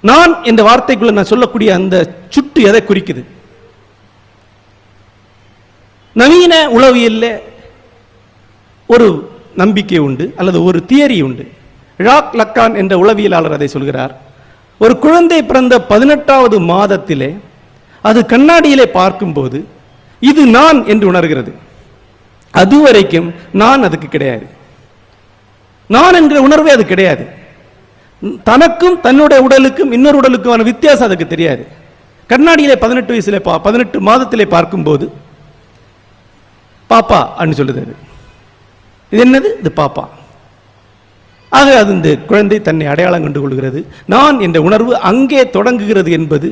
நான் என்ற வார்த்தைக்குள்ள நான் சொல்லக்கூடிய அந்த சுட்டு எதை குறிக்குது? நவீன உளவியல்ல ஒரு நம்பிக்கை உண்டு அல்லது ஒரு தியரி உண்டு. ழாக் லக்கான் என்ற உளவியலாளர் அதை சொல்கிறார். ஒரு குழந்தை பிறந்த பதினெட்டாவது மாதத்திலே அது கண்ணாடியிலே பார்க்கும்போது இது நான் என்று உணர்கிறது. அதுவரைக்கும் நான் அதுக்கு கிடையாது. நான் என்கிற உணர்வே அது கிடையாது. தனக்கும் தன்னுடைய உடலுக்கும் இன்னொரு உடலுக்குமான வித்தியாசம் அதுக்கு தெரியாது. கண்ணாடியிலே பதினெட்டு வயசுல பா பதினெட்டு மாதத்திலே பார்க்கும்போது பாப்பா அப்படின்னு சொல்லுது அது. இது என்னது? இது பாப்பா. ஆக அது இந்த குழந்தை தன்னை அடையாளம் கண்டு கொள்கிறது. நான் என்ற உணர்வு அங்கே தொடங்குகிறது என்பது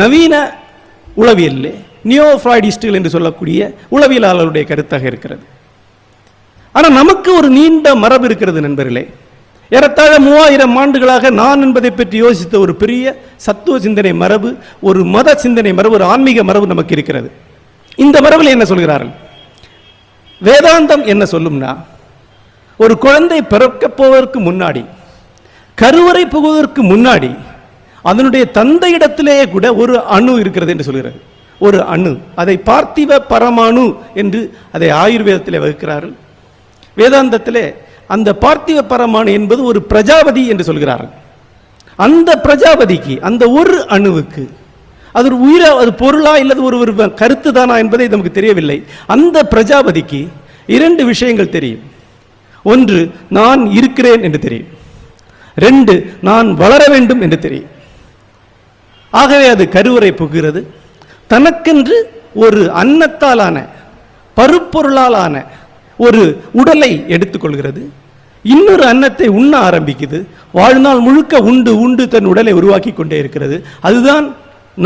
நவீன உளவியலில் நியோ ஃப்ராய்டிஸ்டுகள் என்று சொல்லக்கூடிய உளவியலாளருடைய கருத்தாக இருக்கிறது. ஆனால் நமக்கு ஒரு நீண்ட மரபு இருக்கிறது நண்பர்களே. ஏறத்தாழ மூவாயிரம் ஆண்டுகளாக நான் என்பதை பற்றி யோசித்த ஒரு பெரிய சத்துவ சிந்தனை மரபு ஒரு மத சிந்தனை மரபு ஒரு ஆன்மீக மரபு நமக்கு இருக்கிறது. இந்த மரபில் என்ன சொல்கிறார்கள்? வேதாந்தம் என்ன சொல்லும்னா ஒரு குழந்தை பிறக்கப் போவதற்கு முன்னாடி கருவறை புகுவதற்கு முன்னாடி அதனுடைய தந்தையிடத்திலேயே கூட ஒரு அணு இருக்கிறது என்று சொல்கிறது. ஒரு அணு. அதை பார்த்திவ பரமாணு என்று அதை ஆயுர்வேதத்திலே வகுக்கிறார்கள். வேதாந்தத்திலே அந்த பார்த்திவ பரமானு என்பது ஒரு பிரஜாபதி என்று சொல்கிறார்கள். அந்த பிரஜாபதிக்கு அந்த ஒரு அணுவுக்கு அது ஒரு உயிரா அது பொருளா இல்லது ஒரு ஒரு கருத்து தானா என்பதை நமக்கு தெரியவில்லை. அந்த பிரஜாபதிக்கு இரண்டு விஷயங்கள் தெரியும். ஒன்று நான் இருக்கிறேன் என்று தெரியும். ரெண்டு நான் வளர வேண்டும் என்று தெரியும். ஆகவே அது கருவறை புகுகிறது. தனக்கென்று ஒரு அன்னத்தாலான பருப்பொருளாலான ஒரு உடலை எடுத்துக்கொள்கிறது. இன்னொரு அன்னத்தை உண்ண ஆரம்பிக்குது. வாழ்நாள் முழுக்க உண்டு உண்டு தன் உடலை உருவாக்கி கொண்டே இருக்கிறது. அதுதான்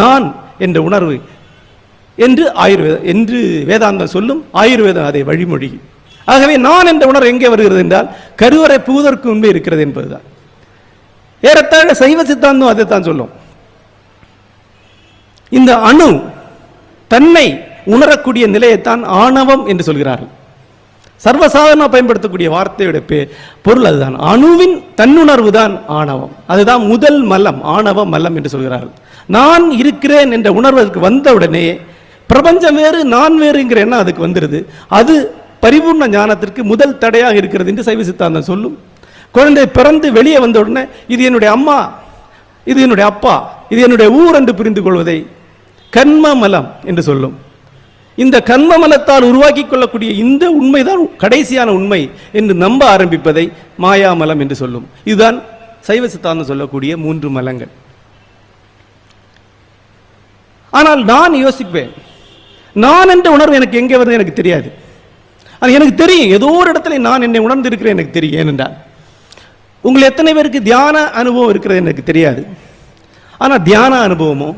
நான் என்ற உணர்வு என்று ஆயுர்வேதம் என்று வேதாந்தம் சொல்லும் ஆயுர்வேதம் அதை வழிமொழி. ஆகவே நான் என்ற உணர்வு எங்கே வருகிறது என்றால் கருவறை புகுதற்கு முன்பே இருக்கிறது என்பதுதான். ஏறத்தாழ சைவ சித்தாந்தம் அதைத்தான் சொல்லும். இந்த அணு தன்னை உணரக்கூடிய நிலையைத்தான் ஆணவம் என்று சொல்கிறார்கள். சர்வசாதாரணமாக பயன்படுத்தக்கூடிய வார்த்தையோட பே பொருள் அதுதான். அணுவின் தன்னுணர்வு தான் ஆணவம். அதுதான் முதல் மலம் ஆணவ மலம் என்று சொல்கிறார்கள். நான் இருக்கிறேன் என்ற உணர்வு அதுக்கு வந்தவுடனே பிரபஞ்சம் வேறு நான் வேறுங்கிற எண்ணம் அதுக்கு வந்துடுது அது பரிபூர்ண ஞானத்திற்கு முதல் தடையாக இருக்கிறது என்று சைவ சித்தாந்தம் சொல்லும். குழந்தை பிறந்து வெளியே வந்த உடனே இது என்னுடைய அம்மா இது என்னுடைய அப்பா இது என்னுடைய ஊர் என்று புரிந்து கொள்வதை கண்ம மலம் என்று சொல்லும். இந்த கர்ம மனத்தால் உருவாக்கி கொள்ளக்கூடிய இந்த உண்மைதான் கடைசியான உண்மை என்று நம்ப ஆரம்பிப்பதை மாயாமலம் என்று சொல்லும். இதுதான் சைவ சித்தாந்தம் சொல்லக்கூடிய மூன்று மலங்கள். ஆனால் நான் யோசிப்பேன். நான் என்ற உணர்வு எனக்கு எங்கே வருது எனக்கு தெரியாது. அது எனக்கு தெரியும். ஏதோ ஒரு இடத்துல நான் என்னை உணர்ந்திருக்கிறேன் எனக்கு தெரியும். ஏனென்றால் உங்கள் எத்தனை பேருக்கு தியான அனுபவம் இருக்கிறது எனக்கு தெரியாது. ஆனால் தியான அனுபவமோ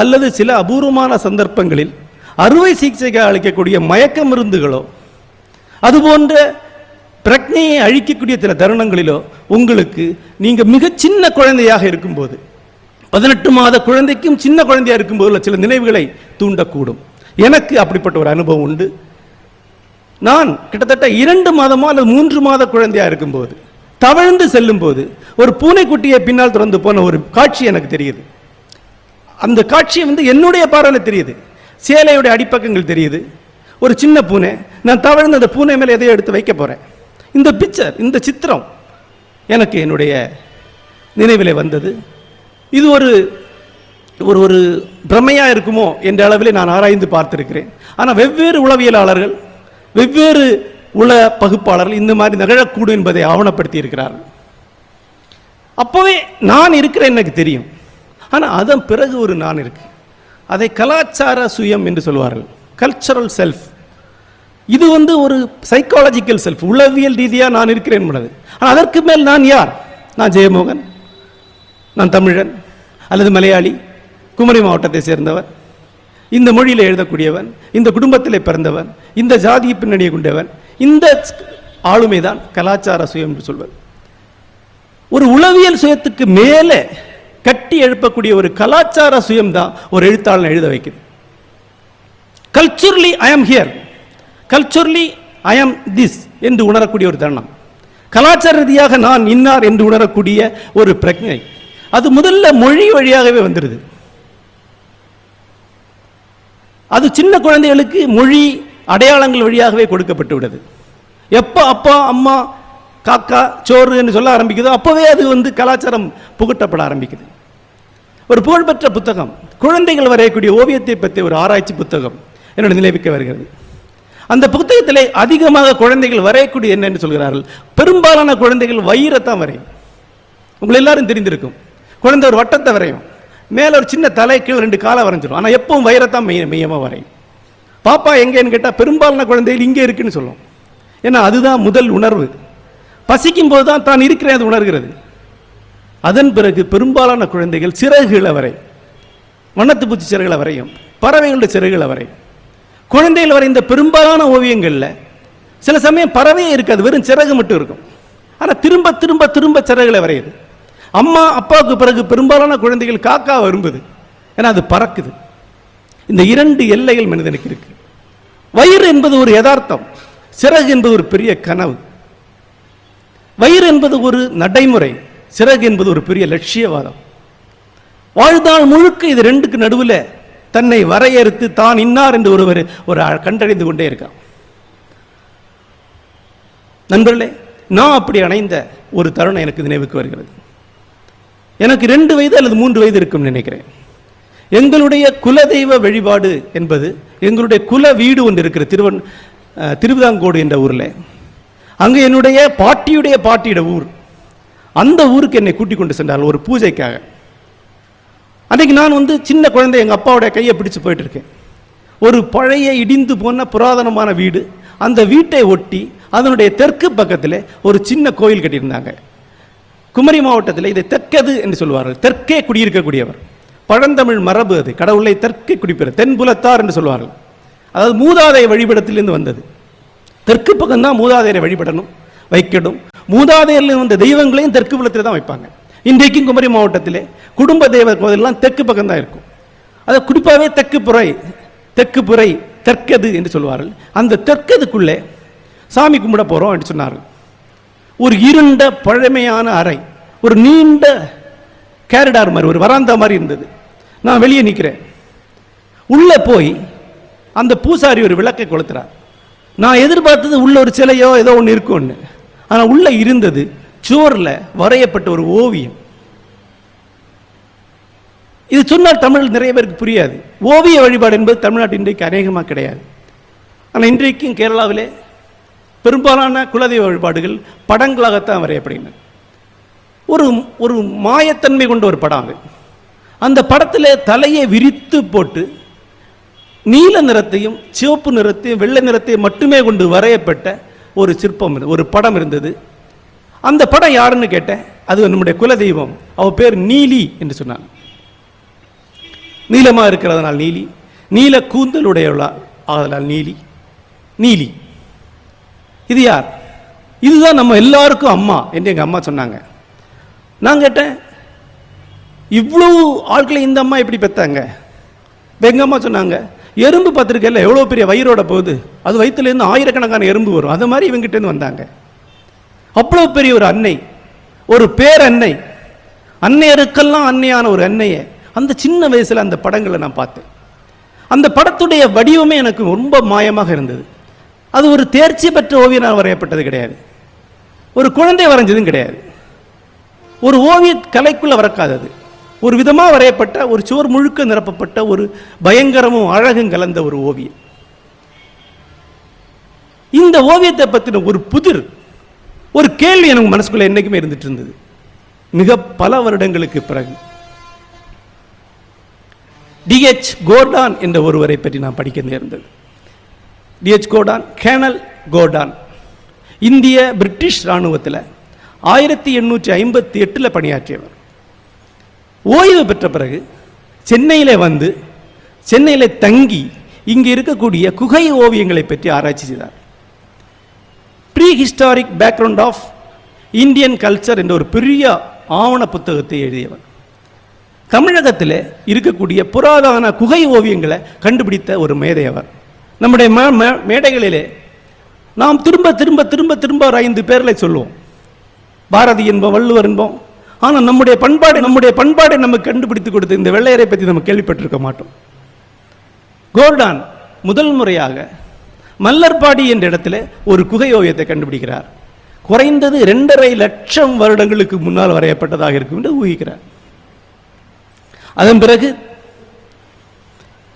அல்லது சில அபூர்வமான சந்தர்ப்பங்களில் அறுவை சிகிச்சைக்கு அளிக்கக்கூடிய மயக்க மருந்துகளோ அதுபோன்ற பிரக்னையை அழிக்கக்கூடிய சில தருணங்களிலோ உங்களுக்கு நீங்கள் மிக சின்ன குழந்தையாக இருக்கும்போது பதினெட்டு மாத குழந்தைக்கும் சின்ன குழந்தையா இருக்கும்போது சில நினைவுகளை தூண்டக்கூடும். எனக்கு அப்படிப்பட்ட ஒரு அனுபவம் உண்டு. நான் கிட்டத்தட்ட இரண்டு மாதமோ அல்லது மூன்று மாத குழந்தையா இருக்கும்போது தவழ்ந்து செல்லும்போது ஒரு பூனைக்குட்டியை பின்னால் திறந்து போன ஒரு காட்சி எனக்கு தெரியுது. அந்த காட்சி வந்து என்னுடைய பார்வையில் தெரியுது. சேலையுடைய அடிப்பக்கங்கள் தெரியுது. ஒரு சின்ன பூனை. நான் தவழ்ந்து அந்த பூனை மேலே எதையோ எடுத்து வைக்க போகிறேன் இந்த பிக்சர் இந்த சித்திரம் எனக்கு என்னுடைய நினைவிலே வந்தது. இது ஒரு ஒரு ஒரு பிரமையாக இருக்குமோ என்ற அளவிலே நான் ஆராய்ந்து பார்த்துருக்கிறேன். ஆனால் வெவ்வேறு உளவியலாளர்கள் வெவ்வேறு உள பகுப்பாளர்கள் இந்த மாதிரி நிகழக்கூடும் என்பதை ஆவணப்படுத்தி இருக்கிறார்கள் அப்போவே நான் இருக்கிறேன் எனக்கு தெரியும். ஆனால் அதன் பிறகு ஒரு நான் இருக்கு. அதை கலாச்சார சுயம் என்று சொல்வார்கள். கல்ச்சரல் செல்ஃப் இது வந்து ஒரு சைக்காலஜிக்கல் செல்ஃப் உளவியல் ரீதியாக நான் இருக்கிறேன் உள்ளது ஆனால் அதற்கு மேல் நான் யார்? நான் ஜெயமோகன். நான் தமிழன். அல்லது மலையாளி. குமரி மாவட்டத்தை சேர்ந்தவர். இந்த மொழியில் எழுதக்கூடியவன். இந்த குடும்பத்தில் பிறந்தவன். இந்த ஜாதி பின்னணியை கொண்டவன். இந்த ஆளுமை தான் கலாச்சார சுயம் என்று சொல்வது ஒரு உளவியல் சுயத்துக்கு மேலே கட்டி எழுப்பக்கூடிய ஒரு கலாச்சார சுயம் தான் ஒரு எழுத்தாளன் எழுத வைக்குது. Culturally I am here culturally I am this என்று உணரக்கூடிய ஒரு தருணம். கலாச்சார ரீதியாக நான் இன்னார் என்று உணரக்கூடிய ஒரு பிரஜை. அது முதல்ல மொழி வழியாகவே வந்துடுது அது சின்ன குழந்தைகளுக்கு மொழி அடையாளங்கள் வழியாகவே கொடுக்கப்பட்டு விடுது. எப்போ அப்பா அம்மா காக்கா சோறு என்று சொல்ல ஆரம்பிக்குதோ அப்போவே அது வந்து கலாச்சாரம் புகட்டப்பட ஆரம்பிக்குது. ஒரு புகழ்பெற்ற புத்தகம். குழந்தைகள் வரையக்கூடிய ஓவியத்தை பற்றி ஒரு ஆராய்ச்சி புத்தகம் என்னோட நினைவுக்கு வருகிறது. அந்த புத்தகத்திலே அதிகமாக குழந்தைகள் வரையக்கூடிய என்னென்னு சொல்கிறார்கள்? பெரும்பாலான குழந்தைகள் வயிறத்தான் வரையும். உங்களை எல்லாரும் தெரிந்திருக்கும். குழந்தை ஒரு வட்டத்தை வரையும். மேலே ஒரு சின்ன தலை கீழே ரெண்டு காலை வரைஞ்சிடும் ஆனால் எப்பவும் வயிறத்தான் மைய மையமாக வரையும். பாப்பா எங்கேன்னு கேட்டால் பெரும்பாலான குழந்தைகள் இங்கே இருக்குன்னு சொல்லும். ஏன்னா அதுதான் முதல் உணர்வு. பசிக்கும் போது தான் தான் இருக்கிறேன் அது உணர்கிறது. அதன் பிறகு பெரும்பாலான குழந்தைகள் சிறகுகளை வரை வண்ணத்து பூச்சி சிறகுகளை வரையும் பறவைகளுடைய சிறகுகளை வரை குழந்தைகள் வரைந்த பெரும்பாலான ஓவியங்களில் சில சமயம் பறவையே இருக்காது வெறும் சிறகு மட்டும் இருக்கும். ஆனால் திரும்ப திரும்ப திரும்ப சிறகுகளை வரையுது அம்மா அப்பாவுக்கு பிறகு பெரும்பாலான குழந்தைகள் காக்கா விரும்புது. ஏன்னா அது பறக்குது. இந்த இரண்டு எல்லைகள் மனிதனுக்கு இருக்கு. வயிறு என்பது ஒரு யதார்த்தம் சிறகு என்பது ஒரு பெரிய கனவு. வயிறு என்பது ஒரு நடைமுறை சிறகு என்பது ஒரு பெரிய லட்சியவாதம். வாழ்நாள் முழுக்க இது ரெண்டுக்கு நடுவில் தன்னை வரையறுத்து தான் இன்னார் என்று ஒருவர் ஒரு கண்டறிந்து கொண்டே இருக்கான் நண்பர்களே நான் அப்படி அணைந்த ஒரு தருணம் எனக்கு நினைவுக்கு வருகிறது. எனக்கு ரெண்டு வயது அல்லது மூன்று வயது இருக்கும் நினைக்கிறேன். எங்களுடைய குலதெய்வ வழிபாடு என்பது எங்களுடைய குல வீடு ஒன்று இருக்கிற திருவன் அஹ், திருவிதாங்கோடு என்ற ஊரில் அங்கே என்னுடைய பாட்டியுடைய பாட்டியோட ஊர். அந்த ஊருக்கு என்னை கூட்டிக் கொண்டு சென்றார்கள் ஒரு பூஜைக்காக. அன்றைக்கு நான் வந்து சின்ன குழந்தை எங்கள் அப்பாவுடைய கையை பிடிச்சு போயிட்டுருக்கேன் ஒரு பழைய இடிந்து போன புராதனமான வீடு. அந்த வீட்டை ஒட்டி அதனுடைய தெற்கு பக்கத்தில் ஒரு சின்ன கோயில் கட்டியிருந்தாங்க. குமரி மாவட்டத்தில் இதை தெற்கது என்று சொல்வார்கள் தெற்கே குடியிருக்கக்கூடியவர். பழந்தமிழ் மரபு அது. கடவுளை தெற்கே குடிப்பெற தென்புலத்தார் என்று சொல்வார்கள் அதாவது மூதாதை வழிபடத்திலிருந்து வந்தது. தெற்கு பக்கம் தான் மூதாதையரை வழிபடணும் வைக்கணும். மூதாதையரில் வந்த தெய்வங்களையும் தெற்கு புலத்தில் தான் வைப்பாங்க. இன்றைக்கும் குமரி மாவட்டத்திலே குடும்ப தெய்வ கோயிலெல்லாம் தெற்கு பக்கம் தான் இருக்கும். அதை குறிப்பாகவே தெற்கு புறை தெற்கு புறை தெற்கது என்று சொல்வார்கள். அந்த தெற்கதுக்குள்ளே சாமி கும்பிட போகிறோம் என்று சொன்னார்கள். ஒரு இருண்ட பழமையான அறை ஒரு நீண்ட கேரிடார் மாதிரி ஒரு வராந்தா மாதிரி இருந்தது. நான் வெளியே நிற்கிறேன் உள்ளே போய் அந்த பூசாரி ஒரு விளக்கை கொளுத்துறார். நான் எதிர்பார்த்தது உள்ள ஒரு சிலையோ ஏதோ ஒன்று இருக்கும்னு. ஆனால் உள்ள இருந்தது சுவரில் வரையப்பட்ட ஒரு ஓவியம். இது சொன்னால் தமிழ் நிறைய பேருக்கு புரியாது. ஓவிய வழிபாடு என்பது தமிழ்நாட்டு இன்றைக்கு அநேகமாக கிடையாது. ஆனால் இன்றைக்கும் கேரளாவிலே பெரும்பாலான குலதெய்வ வழிபாடுகள் படங்களாகத்தான் வரையப்படுகின்றன. ஒரு ஒரு மாயத்தன்மை கொண்ட ஒரு படம் அது. அந்த படத்தில் தலையை விரித்து போட்டு நீல நிறத்தையும் சிவப்பு நிறத்தையும் வெள்ளை நிறத்தையும் மட்டுமே கொண்டு வரையப்பட்ட ஒரு சிற்பம் ஒரு படம் இருந்தது. அந்த படம் யாருன்னு கேட்டேன்? அது நம்முடைய குலதெய்வம். அவ பேர் நீலி என்று சொன்னாங்க. நீளமாக இருக்கிறதுனால் நீலி நீல கூந்தலுடையவளா ஆதலால் நீலி நீலி. இது யார்? இதுதான் நம்ம எல்லாருக்கும் அம்மா என்று எங்கள் அம்மா சொன்னாங்க. நான் கேட்டேன் இவ்வளவு ஆட்களை இந்த அம்மா எப்படி பெத்தாங்க எங்கள் எங்க அம்மா சொன்னாங்க எறும்பு பத்திரிக்கையில் எவ்வளோ பெரிய வயிறோட போகுது? அது வயிற்றுலேருந்து ஆயிரக்கணக்கான எறும்பு வரும். அது மாதிரி இவங்கிட்டேருந்து வந்தாங்க. அவ்வளோ பெரிய ஒரு அன்னை ஒரு பேரன்னை அன்னையருக்கெல்லாம் அன்னையான ஒரு அன்னையை அந்த சின்ன வயசில் அந்த படங்களை நான் பார்த்தேன். அந்த படத்துடைய வடிவமே எனக்கு ரொம்ப மாயமாக இருந்தது. அது ஒரு தேர்ச்சி பெற்ற ஓவியனால் வரையப்பட்டது கிடையாது. ஒரு குழந்தை வரைஞ்சதும் கிடையாது. ஒரு ஓவிய கலைக்குள்ளே வரக்காதது. ஒரு விதமாக வரையப்பட்ட ஒரு சுவர் முழுக்க நிரப்பப்பட்ட ஒரு பயங்கரமும் அழகும் கலந்த ஒரு ஓவியம். இந்த ஓவியத்தை பற்றின ஒரு புதிர் ஒரு கேள்வி எனக்கு மனசுக்குள்ள என்றைக்குமே இருந்துட்டு இருந்தது. மிக பல வருடங்களுக்கு பிறகு. டிஹெச் கோர்டான் என்ற ஒருவரை பற்றி நான் படிக்க நேர்ந்தது. DH Gordon colonel Gordon. இந்திய பிரிட்டிஷ் இராணுவத்தில் ஆயிரத்தி எண்ணூற்றி ஐம்பத்தி எட்டில் பணியாற்றியவர். ஓய்வு பெற்ற பிறகு சென்னையில் வந்து சென்னையில் தங்கி இங்கே இருக்கக்கூடிய குகை ஓவியங்களை பற்றி ஆராய்ச்சி செய்தார். Prehistoric background of Indian culture என்ற ஒரு பெரிய ஆவண புத்தகத்தை எழுதியவர். தமிழகத்தில் இருக்கக்கூடிய புராதன குகை ஓவியங்களை கண்டுபிடித்த ஒரு மேதையவர். நம்முடைய மே- மேடைகளிலே நாம் திரும்ப திரும்ப திரும்ப திரும்ப ஒரு ஐந்து பேர்களை சொல்லுவோம். பாரதி என்போம் வள்ளுவர் என்போம் ஆனால் நம்முடைய பண்பாடு நம்முடைய பண்பாடை நமக்கு கண்டுபிடித்து கொடுத்து இந்த வெள்ளையரை பற்றி நம்ம கேள்விப்பட்டிருக்க மாட்டோம். கோர்டான் முதல் முறையாக மல்லர்பாடி என்ற இடத்துல ஒரு குகை ஓவியத்தை கண்டுபிடிக்கிறார். குறைந்தது ரெண்டரை லட்சம் வருடங்களுக்கு முன்னால் வரையப்பட்டதாக இருக்கும் என்று ஊகிக்கிறார். அதன் பிறகு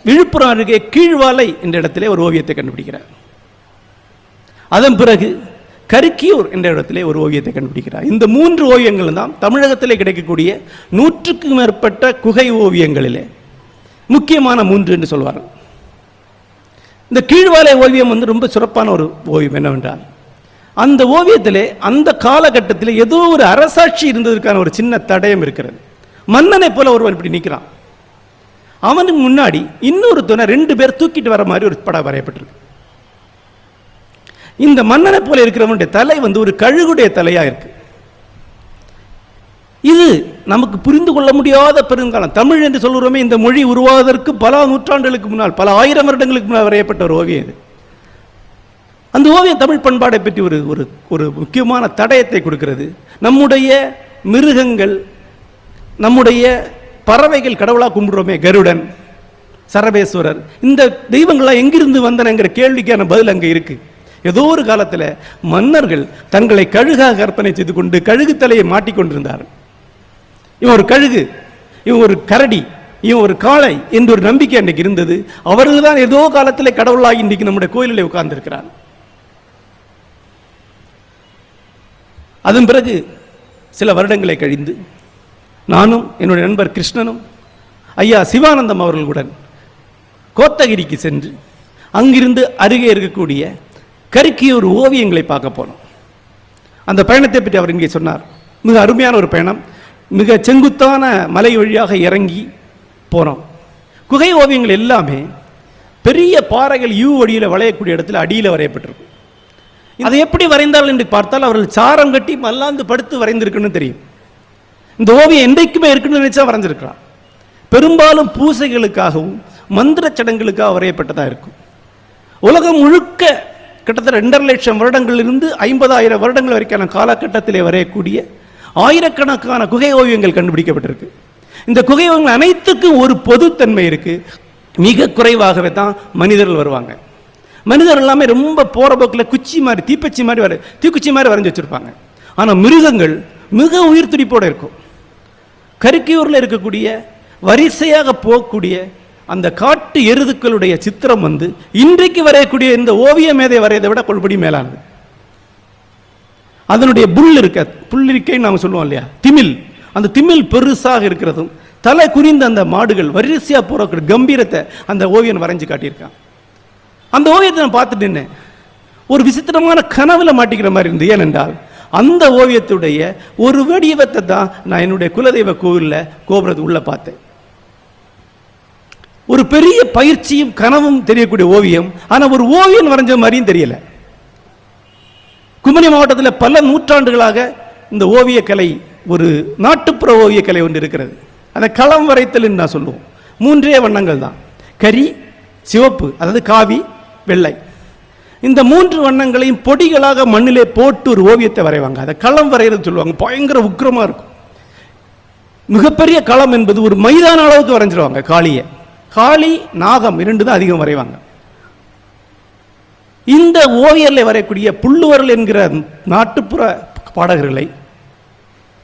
விழுப்புரம் அருகே கீழ்வாலை என்ற இடத்திலே ஒரு ஓவியத்தை கண்டுபிடிக்கிறார். அதன் பிறகு கருக்கியூர் என்ற இடத்திலே ஒரு ஓவியத்தை கண்டுபிடிக்கிறார். இந்த மூன்று ஓவியங்கள் தான் தமிழகத்திலே கிடைக்கக்கூடிய நூற்றுக்கும் மேற்பட்ட குகை ஓவியங்களிலே முக்கியமான மூன்று என்று சொல்வார்கள். இந்த கீழ்வாலை ஓவியம் வந்து ரொம்ப சிறப்பான ஒரு ஓவியம் என்னவென்றால் அந்த ஓவியத்திலே அந்த காலகட்டத்தில் ஏதோ ஒரு அரசாட்சி இருந்ததற்கான ஒரு சின்ன தடயம் இருக்கிறது. மன்னனை போல ஒருவன் இப்படி நிற்கிறான் அவனுக்கு முன்னாடி இன்னொருத்தனை ரெண்டு பேர் தூக்கிட்டு வர மாதிரி ஒரு படம் வரையப்பட்டிருக்கு. இந்த மன்னனை போல இருக்கிறவனுடைய தலை வந்து ஒரு கழுகுடைய தலையாக இருக்கு. இது நமக்கு புரிந்து கொள்ள முடியாத பெருங்காலம். தமிழ் என்று சொல்கிறோமே இந்த மொழி உருவாவதற்கு பல நூற்றாண்டுகளுக்கு முன்னால் பல ஆயிரம் வருடங்களுக்கு முன்னால் வரையப்பட்ட ஒரு ஓவியம் இது. அந்த ஓவியம் தமிழ் பண்பாடை பற்றி ஒரு ஒரு ஒரு முக்கியமான தடயத்தை கொடுக்கிறது. நம்முடைய மிருகங்கள் நம்முடைய பறவைகள் கடவுளாக கும்பிடுறோமே கருடன் சரபேஸ்வரர் இந்த தெய்வங்கள்லாம் எங்கிருந்து வந்தனங்கிற கேள்விக்கான பதில் அங்கே இருக்குது ஏதோ ஒரு காலத்தில் மன்னர்கள் தங்களை கழுகாக கற்பனை செய்து கொண்டு கழுகு தலையை மாட்டிக்கொண்டிருந்தார் இவன் ஒரு கழுகு இவன் ஒரு கரடி இவன் ஒரு காளை என்று ஒரு நம்பிக்கை அன்றைக்கு இருந்தது. அவர்கள் தான் ஏதோ காலத்தில் கடவுளாகி இன்றைக்கு நம்முடைய கோயிலில் உட்கார்ந்திருக்கிறார். அதன் பிறகு சில வருடங்களை கழிந்து நானும் என்னுடைய நண்பர் கிருஷ்ணனும் ஐயா சிவானந்தம் அவர்களுடன் கோத்தகிரிக்கு சென்று அங்கிருந்து அருகே இருக்கக்கூடிய கருக்கியூர் ஓவியங்களை பார்க்க போனோம் அந்த பயணத்தை பற்றி அவர் இங்கே சொன்னார். மிக அருமையான ஒரு பயணம். மிக செங்குத்தான மலை வழியாக இறங்கி போனோம் குகை ஓவியங்கள் எல்லாமே பெரிய பாறைகள் யூ வழியில் வளையக்கூடிய இடத்துல அடியில் வரையப்பட்டிருக்கும். அதை எப்படி வரைந்தார்கள் என்று பார்த்தால் அவர்கள் சாரம் கட்டி மல்லாந்து படுத்து வரைந்திருக்குன்னு தெரியும். இந்த ஓவியம் என்றைக்குமே இருக்குன்னு நினைச்சா வரைஞ்சிருக்கிறான் பெரும்பாலும் பூசைகளுக்காகவும் மந்திர சடங்குகளுக்காக வரையப்பட்டதாக இருக்கும். உலகம் முழுக்க கிட்டத்தட்ட ரெண்டரை லட்சம் வருடங்களிலிருந்து ஐம்பதாயிரம் வருடங்கள் வரைக்கான காலகட்டத்திலே வரையக்கூடிய ஆயிரக்கணக்கான குகை ஓவியங்கள் கண்டுபிடிக்கப்பட்டிருக்கு. இந்த குகை ஓவியங்கள் அனைத்துக்கும் ஒரு பொதுத்தன்மை இருக்கு. மிக குறைவாகவே தான் மனிதர்கள் வருவாங்க. மனிதர் எல்லாமே ரொம்ப போகிற போக்கில் குச்சி மாதிரி தீப்பச்சி மாதிரி வர தீக்குச்சி மாதிரி வரைஞ்சி வச்சிருப்பாங்க. ஆனால் மிருகங்கள் மிக உயிர் துடிப்போடு இருக்கும். கருக்கையூரில் இருக்கக்கூடிய வரிசையாக போகக்கூடிய அந்த காட்டு எருதுக்களுடைய சித்திரம் வந்து இன்றைக்கு வரையக்கூடிய இந்த ஓவிய மேதை வரையதை விட கொள்படி மேலானது. அதனுடைய புல் இருக்க புல்லிருக்கைன்னு நாம சொல்லுவோம் இல்லையா? திமில். அந்த திமில் பெருசாக இருக்கிறதும் தலை குறிந்த அந்த மாடுகள் வரிசையா போகிற கம்பீரத்தை அந்த ஓவியன் வரைஞ்சு காட்டியிருக்கான். அந்த ஓவியத்தை நான் பார்த்துட்டு நின்னேன். ஒரு விசித்திரமான கனவுல மாட்டிக்கிற மாதிரி இருந்தது. ஏனென்றால் அந்த ஓவியத்துடைய ஒரு வடிவத்தை தான் நான் என்னுடைய குலதெய்வ கோவிலில் கோபுரத்து உள்ள பார்த்தேன். ஒரு பெரிய பயிற்சியும் கனவும் தெரியக்கூடிய ஓவியம் ஆனால் ஒரு ஓவியம் வரைஞ்ச மாதிரியும் தெரியல. குமரி மாவட்டத்தில் பல நூற்றாண்டுகளாக இந்த ஓவியக்கலை ஒரு நாட்டுப்புற ஓவியக்கலை ஒன்று இருக்கிறது. அந்த களம் வரைத்தல் நான் சொல்லுவோம். மூன்றே வண்ணங்கள் தான். கரி சிவப்பு அதாவது காவி வெள்ளை. இந்த மூன்று வண்ணங்களையும் பொடிகளாக மண்ணிலே போட்டு ஒரு ஓவியத்தை வரைவாங்க. அதை களம் வரைகிறது சொல்லுவாங்க. பயங்கர உக்கிரமா இருக்கும். மிகப்பெரிய களம் என்பது ஒரு மைதான அளவுக்கு வரைஞ்சிருவாங்க காளியை. காளி நாகம் இரண்டு தான் அதிகம் வரைவாங்க. இந்த ஓவியரில் வரையக்கூடிய புல்லுவரல் என்கிற நாட்டுப்புற பாடகர்களை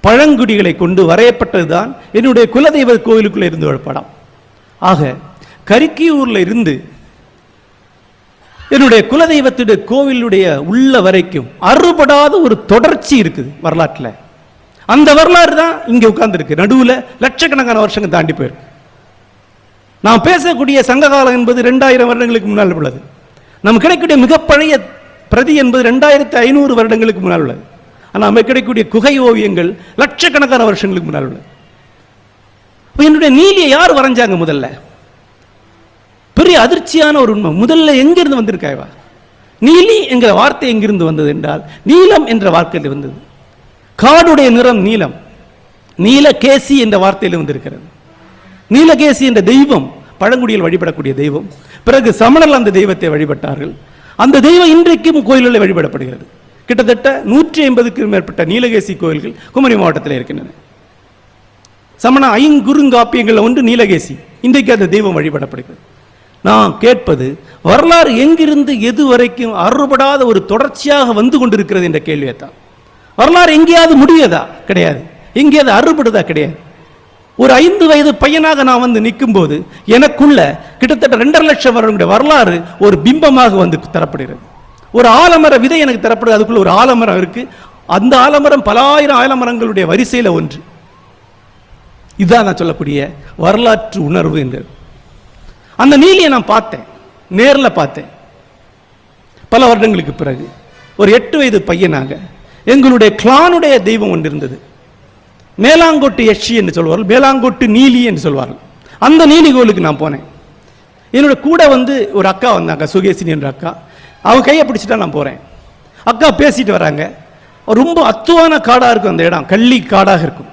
பழங்குடிகளை கொண்டு வரையப்பட்டதுதான் என்னுடைய குலதெய்வ கோவிலுக்குள்ளே இருந்து ஒரு படம். ஆக கரிக்கியூர்ல இருந்து என்னுடைய குலதெய்வத்துடைய கோவிலுடைய உள்ள வரைக்கும் அறுபடாத ஒரு தொடர்ச்சி இருக்குது வரலாற்றில். அந்த வரலாறு தான் இங்கே உட்கார்ந்துருக்கு. நடுவில் லட்சக்கணக்கான வருஷங்கள் தாண்டி போயிருக்கு. நாம் பேசக்கூடிய சங்ககாலம் என்பது ரெண்டாயிரம் வருடங்களுக்கு முன்னால் உள்ளது. நமக்கு கிடைக்கக்கூடிய மிகப்பழைய பிரதி என்பது ரெண்டாயிரத்தி ஐநூறு வருடங்களுக்கு முன்னால் உள்ளது. ஆனால் நமக்கு கிடைக்கக்கூடிய குகை ஓவியங்கள் லட்சக்கணக்கான வருஷங்களுக்கு முன்னால் உள்ளது. என்னுடைய நீலியை யார் வரைஞ்சாங்க முதல்ல? பெரிய அதிர்ச்சியான ஒரு உண்மை. முதல்ல எங்கிருந்து வந்திருக்காய்வா நீலி என்கிற வார்த்தை எங்கிருந்து வந்தது என்றால் நீலம் என்ற வார்த்தையில் வந்தது. காடுடைய நிறம் நீலம். நீல கேசி என்ற வார்த்தையில் வந்திருக்கிறது. நீலகேசி என்ற தெய்வம் பழங்குடியில் வழிபடக்கூடிய தெய்வம். பிறகு சமணர்கள் அந்த தெய்வத்தை வழிபட்டார்கள். அந்த தெய்வம் இன்றைக்கும் கோயில்களில் வழிபடப்படுகிறது. கிட்டத்தட்ட நூற்றி ஐம்பதுக்கும் மேற்பட்ட நீலகேசி கோயில்கள் குமரி மாவட்டத்தில் இருக்கின்றன. சமண ஐங்குறுங்காப்பியங்களில் ஒன்று நீலகேசி. இன்றைக்கு அந்த தெய்வம் வழிபடப்படுகிறது. நான் கேட்பது வரலாறு எங்கிருந்து எது வரைக்கும் அறுபடாத ஒரு தொடர்ச்சியாக வந்து கொண்டிருக்கிறது என்ற கேள்வியை தான் வரலாறு எங்கேயாவது முடியதா? கிடையாது. எங்கேயாவது அறுபடுதா? கிடையாது. ஒரு ஐந்து வயது பையனாக நான் வந்து நிற்கும் போது எனக்குள்ள கிட்டத்தட்ட ரெண்டரை லட்சம் வருடைய வரலாறு ஒரு பிம்பமாக வந்து தரப்படுகிறது. ஒரு ஆலமர விதை எனக்கு தரப்படுது. அதுக்குள்ள ஒரு ஆலமரம் இருக்கு. அந்த ஆலமரம் பல ஆயிரம் ஆலமரங்களுடைய வரிசையில் ஒன்று. இதுதான் நான் சொல்லக்கூடிய வரலாற்று உணர்வு என்றது அந்த நீலியை நான் பார்த்தேன். நேரில் பார்த்தேன். பல வருடங்களுக்கு பிறகு ஒரு எட்டு வயது பையனாக எங்களுடைய கிளானுடைய தெய்வம் ஒன்று இருந்தது. மேலாங்கொட்டு எச்சி என்று சொல்வார்கள் மேலாங்கொட்டு நீலி என்று சொல்வார்கள். அந்த நீலி கோயிலுக்கு நான் போனேன். என்னோட கூட வந்து ஒரு அக்கா வந்தாங்க சுகேசினி என்ற அக்கா. அவங்க கையை பிடிச்சிட்டா நான் போகிறேன் அக்கா பேசிட்டு வராங்க. ரொம்ப அத்துவான காடாக இருக்கும் அந்த இடம் கள்ளி காடாக இருக்கும்.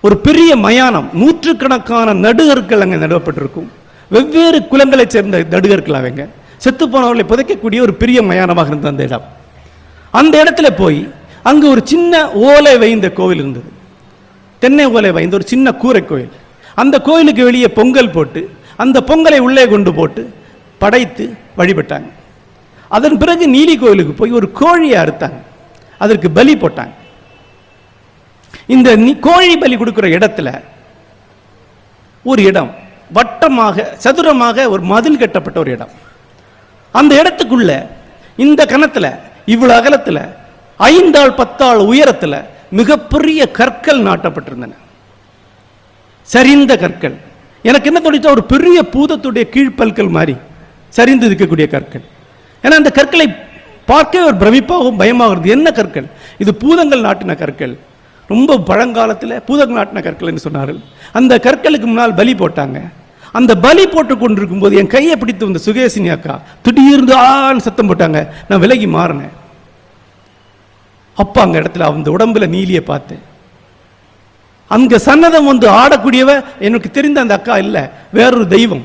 ஒரு பெரிய மயானம் நூற்றுக்கணக்கான நடுகர்கள் அங்கே நடுவப்பட்டிருக்கும். வெவ்வேறு குலங்களைச் சேர்ந்த நடுகர்கள் அவங்க. செத்து போனவர்களை புதைக்கக்கூடிய ஒரு பெரிய மயானமாக இருந்தது அந்த இடம். அந்த இடத்துல போய் அங்கு ஒரு சின்ன ஓலை வைந்த கோவில் இருந்தது. தென்னை ஓலை வாய்ந்த ஒரு சின்ன கூரை கோயில். அந்த கோயிலுக்கு வெளியே பொங்கல் போட்டு அந்த பொங்கலை உள்ளே கொண்டு போட்டு படைத்து வழிபட்டாங்க. அதன் பிறகு நீலி கோயிலுக்கு போய் ஒரு கோழியை அறுத்தாங்க. அதற்கு பலி போட்டாங்க. இந்த கோழி பலி கொடுக்குற இடத்துல ஒரு இடம் வட்டமாக சதுரமாக ஒரு மதில் கட்டப்பட்ட ஒரு இடம். அந்த இடத்துக்குள்ள இந்த கணத்துல இவ்வளவு அகலத்துல ஐந்தாள் பத்தாள் உயரத்துல மிகப்பெரிய கற்கள் நாட்டப்பட்டிருந்தன. சரிந்த கற்கள். எனக்கு என்ன தோணிச்சா ஒரு பெரிய பூதத்துடைய கீழ்ப்பல்கள் மாதிரி சரிந்து இருக்கக்கூடிய கற்கள். ஏன்னா அந்த கற்களை பார்க்கவே ஒரு பிரமிப்பாகவும் பயமாக இருந்தது. என்ன கற்கள்? இது பூதங்கள் நாட்டின கற்கள். ரொம்ப பழங்காலத்தில் பூதங்கள் நாட்டின கற்கள் என்று சொன்னார்கள். அந்த கற்களுக்கு முன்னால் பலி போட்டாங்க. அந்த பலி போட்டு கொண்டிருக்கும் போது என் கையை பிடித்து வந்த சுகேசினி அக்கா திடீர்னு ஆன்னு சத்தம் போட்டாங்க. நான் விலகி மாறினேன். அப்ப அங்க இடத்துல அந்த உடம்புல நீலியை பார்த்தேன் அங்க சன்னதம் வந்து ஆடக்கூடியவ எனக்கு தெரிந்த அந்த அக்கா இல்ல வேறொரு தெய்வம்.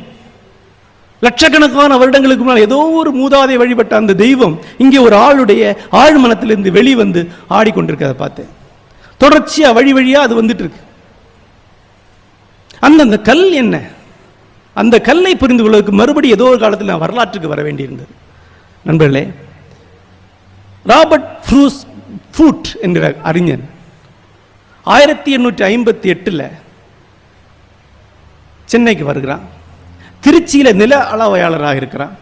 லட்சக்கணக்கான வருடங்களுக்கு முன்னால் ஏதோ ஒரு மூதாதை வழிபட்ட அந்த தெய்வம் இங்கே ஒரு ஆளுடைய ஆழ்மனத்திலிருந்து வெளிவந்து ஆடிக்கொண்டிருக்கிறத பார்த்தேன் தொடர்ச்சியா வழி வழியா அது வந்துட்டு இருக்கு அந்த அந்த கல் என்ன? அந்த கல்லை புரிந்து கொள்வதற்கு மறுபடி ஏதோ ஒரு காலத்தில் நான் வரலாற்றுக்கு வர வேண்டியிருந்தது. நண்பர்களே ராபர்ட் ஃப்ரூஸ் ஃபூட் என்கிற அறிஞன். ஆயிரத்தி எண்ணூற்றி ஐம்பத்தி எட்டில் சென்னைக்கு வருகிறான். திருச்சியில் நில அளவையாளராக இருக்கிறான்.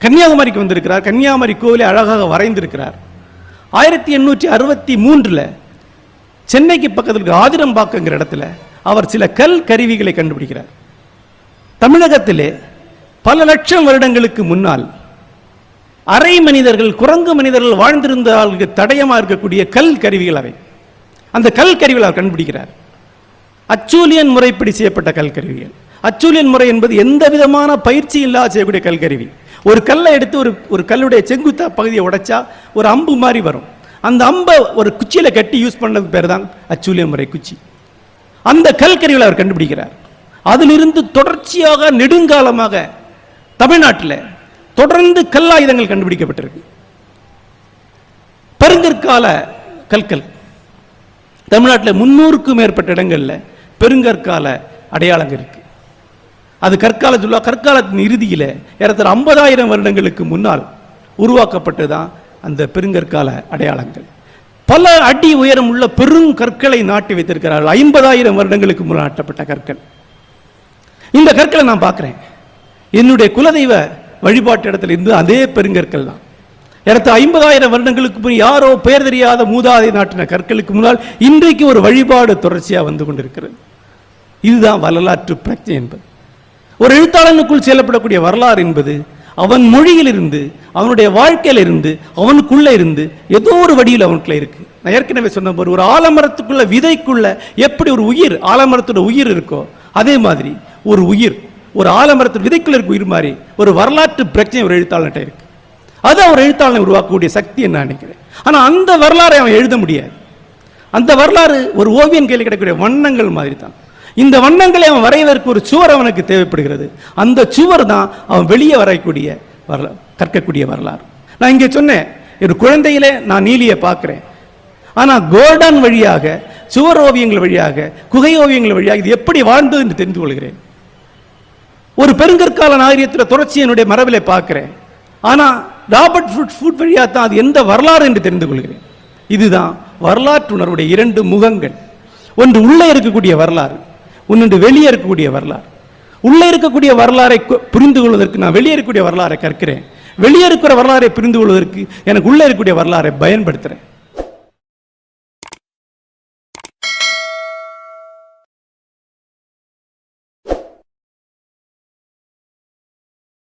கன்னியாகுமரிக்கு வந்திருக்கிறார். கன்னியாகுமரி கோவிலை அழகாக வரைந்திருக்கிறார். ஆயிரத்தி எண்ணூற்றி அறுபத்தி மூன்றில் சென்னைக்கு பக்கத்தில் இருக்கிற ஆதிரம்பாக்கங்கிற இடத்துல அவர் சில கல் கருவிகளை கண்டுபிடிக்கிறார். தமிழகத்திலே பல லட்சம் வருடங்களுக்கு முன்னால் அரை மனிதர்கள் குரங்கு மனிதர்கள் வாழ்ந்திருந்தவர்களுக்கு தடயமா இருக்கக்கூடிய கல் கருவிகள் அவை. அந்த கல் கருவிகள் அவர் கண்டுபிடிக்கிறார். அச்சூலியன் முறைப்படி செய்யப்பட்ட கல் கருவிகள். அச்சூலியன் முறை என்பது எந்த விதமான பயிற்சி இல்லாத செய்யக்கூடிய கல்கருவி ஒரு கல்லை எடுத்து ஒரு ஒரு கல்லுடைய செங்குத்தா பகுதியை உடைச்சா ஒரு அம்பு மாதிரி வரும். அந்த அம்பை ஒரு குச்சியில கட்டி யூஸ் பண்ணது பேர் தான் அச்சூலியன் முறை குச்சி. அந்த கல் கல்கருவிகளை அவர் கண்டுபிடிக்கிறார். அதிலிருந்து தொடர்ச்சியாக நெடுங்காலமாக தமிழ்நாட்டில் தொடர்ந்து கல்லாயுதங்கள் கண்டுபிடிக்கப்பட்டிருக்கு. பெருங்கற்கால கற்கள். தமிழ்நாட்டில் முன்னூறுக்கும் மேற்பட்ட இடங்கள்ல பெருங்கற்கால அடையாளங்கள் இருக்கு. அது கற்கால சொல்லுவா கற்காலத்தின் இறுதியில ஏறத்தர ஐம்பதாயிரம் வருடங்களுக்கு முன்னால் உருவாக்கப்பட்டு தான் அந்த பெருங்கற்கால அடையாளங்கள். பல அடி உயரம் உள்ள பெருங்கற்களை நாட்டி வைத்திருக்கிறார்கள். ஐம்பதாயிரம் வருடங்களுக்கு முன்னால் நாட்டப்பட்ட கற்கள். இந்த கற்களை நான் பார்க்குறேன். என்னுடைய குலதெய்வ வழிபாட்டு இடத்துல இருந்து அதே பெருங்கற்கள் தான். ஏறத்த ஐம்பதாயிரம் வருடங்களுக்கு முன் யாரோ பெயர் தெரியாத மூதாதை நாட்டின கற்களுக்கு முன்னால் இன்றைக்கு ஒரு வழிபாடு தொடர்ச்சியாக வந்து கொண்டிருக்கிறது. இதுதான் வரலாற்று பிரச்சனை என்பது. ஒரு எழுத்தாளனுக்குள் செயல்படக்கூடிய வரலாறு என்பது அவன் மொழியிலிருந்து அவனுடைய வாழ்க்கையிலிருந்து அவனுக்குள்ளே இருந்து ஏதோ ஒரு வடிவில் அவனுக்குள்ள இருக்கு. நான் ஏற்கனவே சொன்ன போது ஒரு ஆலமரத்துக்குள்ள விதைக்குள்ள எப்படி ஒரு உயிர் ஆலமரத்தோட உயிர் இருக்கோ அதே மாதிரி ஒரு உயிர் ஒரு ஆலமரத்து விதைக்குள்ள இருக்க உயிர் மாதிரி ஒரு வரலாற்று பிரச்சனை ஒரு எழுத்தாளன்ட்ட இருக்கு. அது அவர் எழுத்தாளனை உருவாக்கக்கூடிய சக்தி நான் நினைக்கிறேன். ஆனா அந்த வரலாறை அவன் எழுத முடியாது. அந்த வரலாறு ஒரு ஓவியன் கையில் கிடைக்கக்கூடிய வண்ணங்கள் மாதிரி தான் இந்த வண்ணங்களை அவன் வரைவதற்கு ஒரு சுவர் அவனுக்கு தேவைப்படுகிறது. அந்த சுவர் தான் அவன் வெளியே வரையக்கூடிய வரலா கற்கக்கூடிய வரலாறு. நான் இங்கே சொன்னேன் ஒரு குழந்தையிலே நான் நீலியை பார்க்குறேன். ஆனா கோல்டன் வழியாக சுவர் ஓவியங்கள் வழியாக குகை ஓவியங்கள் வழியாக இது எப்படி வாழ்ந்தது என்று தெரிந்து கொள்கிறேன். ஒரு பெருங்கற்கால நாகரிகத்தில் தொடர்ச்சி என்னுடைய மரபிலே பார்க்குறேன். ஆனால் ராபர்ட் ஃபுட் ஃபுட் வழியாக தான் அது எந்த வரலாறு என்று தெரிந்து கொள்கிறேன். இதுதான் வரலாற்றுணர்வுடைய இரண்டு முகங்கள். ஒன்று உள்ளே இருக்கக்கூடிய வரலாறு ஒன்று வெளியே இருக்கக்கூடிய வரலாறு. உள்ளே இருக்கக்கூடிய வரலாறை புரிந்து கொள்வதற்கு நான் வெளியே இருக்கக்கூடிய வரலாறை கற்கிறேன். வெளியே இருக்கிற வரலாறை புரிந்து கொள்வதற்கு எனக்கு உள்ளே இருக்கக்கூடிய வரலாறை பயன்படுத்துகிறேன்